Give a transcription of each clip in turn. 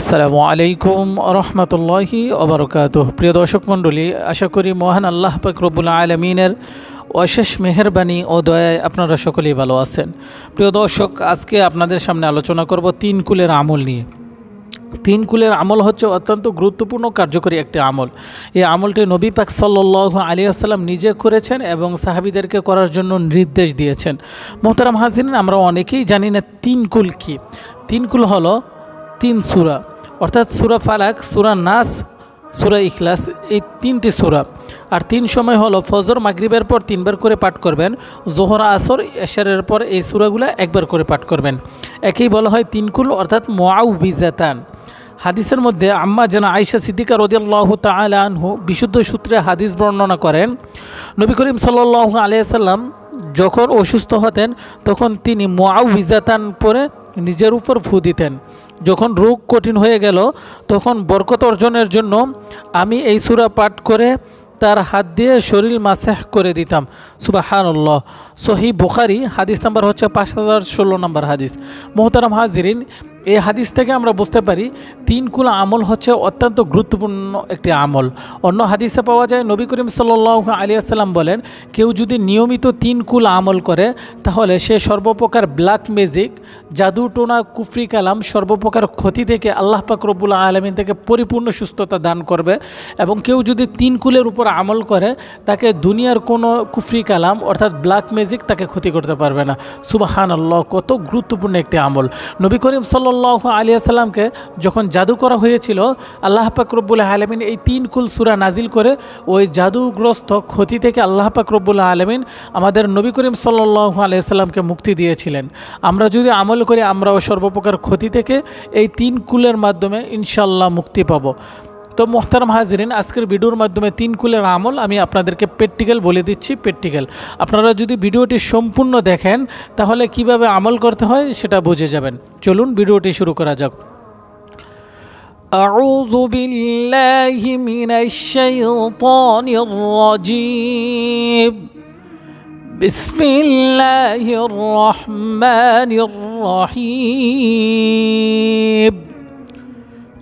আসসালামু আলাইকুম রহমতুল্লাহি ওবরকাত প্রিয় দর্শক মণ্ডলী, আশা করি মহান আল্লাহ পাক রব্বুল আলমিনের অশেষ মেহরবানি ও দয়ায় আপনারা সকলেই ভালো আছেন। প্রিয় দর্শক, আজকে আপনাদের সামনে আলোচনা করব তিন কুলের আমল নিয়ে। তিন কুলের আমল হচ্ছে অত্যন্ত গুরুত্বপূর্ণ কার্যকরী একটি আমল। এই আমলটি নবী পাক সাল্লাহ আলী আসসালাম নিজে করেছেন এবং সাহাবিদেরকে করার জন্য নির্দেশ দিয়েছেন। মোহতারাম হাসিন আমরা অনেকেই জানি না তিন কুল কী। তিন কুল হলো তিন সুরা। অর্থাৎ সুরা ফালাক, সুরা নাস, সুরা ইখলাস, এই তিনটি সুরা। আর তিন সময় হলো ফজর, মাগরিবের পর তিনবার করে পাঠ করবেন। জোহর, আসর, এশারের পর এই সুরাগুলো একবার করে পাঠ করবেন। একেই বলা হয় তিনকুল, অর্থাৎ মোয়াউ বিজাতান হাদিসের মধ্যে আম্মা যেন আয়সা সিদ্দিকা রদিয়াল্লাহ তালা আনহু বিশুদ্ধ সূত্রে হাদিস বর্ণনা করেন, নবী করিম সাল্লাহ আলিয়াল্লাম যখন অসুস্থ হতেন, তখন তিনি মোয়াউ বিজাতান পরে নিজের উপর ফু দিতেন। যখন রোগ কঠিন হয়ে গেল, তখন বরকত অর্জনের জন্য আমি এই সুরা পাঠ করে তার হাত দিয়ে শরীর মাসেহ করে দিতাম। সুবাহানুল্লাহ। সহি বোখারি, হাদিস নাম্বার হচ্ছে পাঁচ হাজার ষোলো নম্বর হাদিস। মোহতারাম হাজিরিন এই হাদিস থেকে আমরা বুঝতে পারি তিন কুল আমল হচ্ছে অত্যন্ত গুরুত্বপূর্ণ একটি আমল। অন্য হাদিসে পাওয়া যায়, নবী করিম সাল্লাহ আলী আসসালাম বলেন, কেউ যদি নিয়মিত তিন কুল আমল করে, তাহলে সে সর্বপ্রকার ব্ল্যাক ম্যাজিক জাদু, টোনা, কুফরি কালাম, সর্বপ্রকার ক্ষতি থেকে আল্লাহ পাক রব্বুল আলমিন থেকে পরিপূর্ণ সুস্থতা দান করবে। এবং কেউ যদি তিন কুলের উপর আমল করে, তাকে দুনিয়ার কোনো কুফরি কালাম অর্থাৎ ব্ল্যাক ম্যাজিক তাকে ক্ষতি করতে পারবে না। সুবাহান আল্লাহ কত গুরুত্বপূর্ণ একটি আমল। নবী করিম সাল্লাহ আলিয়া সাল্লামকে যখন জাদু করা হয়েছিল, আল্লাহ পাক রব্বুল আলমিন এই তিন কুল সুরা নাজিল করে ওই জাদুগ্রস্ত ক্ষতি থেকে আল্লাহ পাক রব্বুল আলমিন আমাদের নবী করিম সাল্লাহ আলিয়া সাল্লামকে মুক্তি দিয়েছিলেন। আমরা যদি আমল করি আমরা আমরাও সর্বপ্রকার ক্ষতি থেকে এই তিন কুলের মাধ্যমে ইনশাল্লাহ মুক্তি পাবো। তো মোহতারাম হাজরিন আজকের ভিডিওর মাধ্যমে তিন কুলের আমল আমি আপনাদেরকে প্র্যাকটিক্যাল বলে দিচ্ছি প্র্যাকটিক্যাল আপনারা যদি ভিডিওটি সম্পূর্ণ দেখেন তাহলে কিভাবে আমল করতে হয় সেটা বুঝে যাবেন চলুন ভিডিওটি শুরু করা যাক أعوذ بالله من الشيطان الرجيم بسم الله الرحمن الرحيم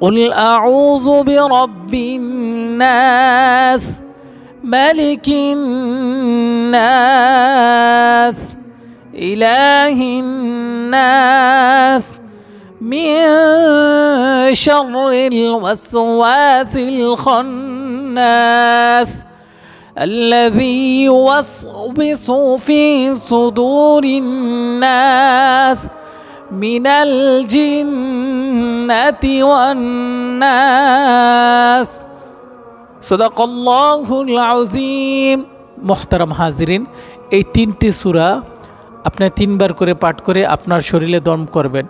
قل أعوذ برب الناس ملك الناس إله الناس من شر الوسواس الخناس الذي يوسوس في صدور الناس من الجنة জিন্নাতি ওয়ান্নাস সদাকল্লাহুল আজিম মোহতারাম হাজরিন এই তিনটি সুরা আপনি তিনবার করে পাঠ করে আপনার শরীরে দম করবেন।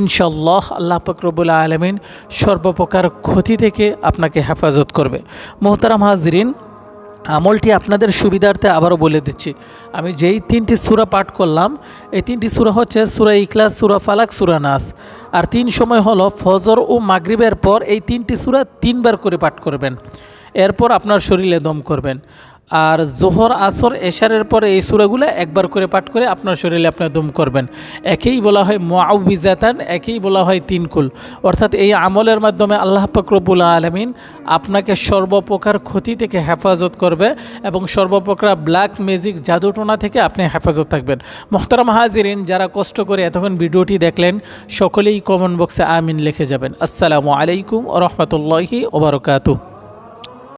ইনশাল্লাহ আল্লাহ ফকরবুল্লা আলমিন সর্বপ্রকার ক্ষতি থেকে আপনাকে হেফাজত করবে। মোহতারাম হাজরিন আমলটি আপনাদের সুবিধার্থে আবারও বলে দিচ্ছি। আমি যেই তিনটি সুরা পাঠ করলাম, এই তিনটি সুরা হচ্ছে সুরা ইখলাস, সুরা ফালাক, সুরা নাস। আর তিন সময় হলো ফজর ও মাগরিবের পর এই তিনটি সুরা তিনবার করে পাঠ করবেন। এরপর আপনার শরীরে দম করবেন। আর জোহর, আসর, এশারের পরে এই সুরাগুলো একবার করে পাঠ করে আপনার শরীরে আপনার দম করবেন। একেই বলা হয় মুআউবিজাতান, একেই বলা হয় তিনকুল অর্থাৎ এই আমলের মাধ্যমে আল্লাহ পাক রব্বুল আলমিন আপনাকে সর্বপ্রকার ক্ষতি থেকে হেফাজত করবে এবং সর্বপ্রকার ব্ল্যাক ম্যাজিক জাদুটোনা থেকে আপনি হেফাজত থাকবেন। মোহতারাম হাজিরিন, যারা কষ্ট করে এতক্ষণ ভিডিওটি দেখলেন, সকলেই কমেন্ট বক্সে আমিন লিখে যাবেন। আসসালামু আলাইকুম রহমতুল্লাহি ওবরকাতু